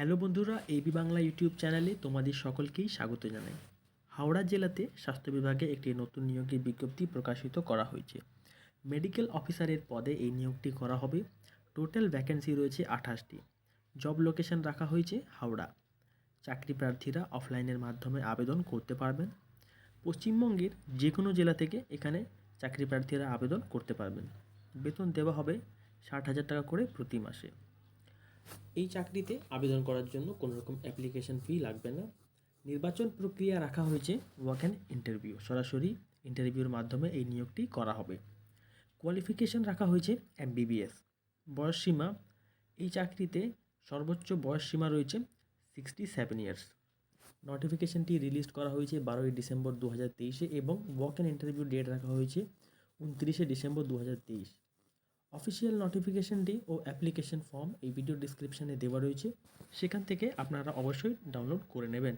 Hello বন্ধুরা AB Bangla YouTube চ্যানেলে তোমাদের সকলকেই স্বাগত জানাই। হাওড়া জেলাতে স্বাস্থ্য বিভাগে একটি নতুন নিয়োগের বিজ্ঞপ্তি প্রকাশিত করা হয়েছে। মেডিকেল অফিসারের পদে এই নিয়োগটি করা হবে। টোটাল ভ্যাকেন্সি রয়েছে আঠাশটি। জব লোকেশন রাখা হয়েছে হাওড়া। চাকরি প্রার্থীরা অফলাইনের মাধ্যমে আবেদন করতে পারবেন। পশ্চিমবঙ্গের যে কোনো জেলা থেকে এখানে চাকরি প্রার্থীরা আবেদন করতে পারবেন। বেতন দেওয়া হবে ষাট হাজার টাকা করে প্রতি মাসে। এই চাকরিতে আবেদন করার জন্য কোনো রকম অ্যাপ্লিকেশন ফি লাগবে না। নির্বাচন প্রক্রিয়া রাখা হয়েছে ওয়াক অ্যান্ড ইন্টারভিউ সরাসরি ইন্টারভিউর মাধ্যমে এই নিয়োগটি করা হবে। কোয়ালিফিকেশন রাখা হয়েছে এমবিবিএস বয়সসীমা। এই চাকরিতে সর্বোচ্চ বয়সসীমা রয়েছে সিক্সটি সেভেন ইয়ার্স নোটিফিকেশনটি রিলিজ করা হয়েছে বারোই ডিসেম্বর দু তেইশে এবং ওয়াক অ্যান্ড ইন্টারভিউ ডেট রাখা হয়েছে উনত্রিশে ডিসেম্বর দু তেইশ। অফিসিয়াল নোটিফিকেশনটি ও অ্যাপ্লিকেশন ফর্ম এই ভিডিও ডিসক্রিপশানে দেওয়া রয়েছে। সেখান থেকে আপনারা অবশ্যই ডাউনলোড করে নেবেন।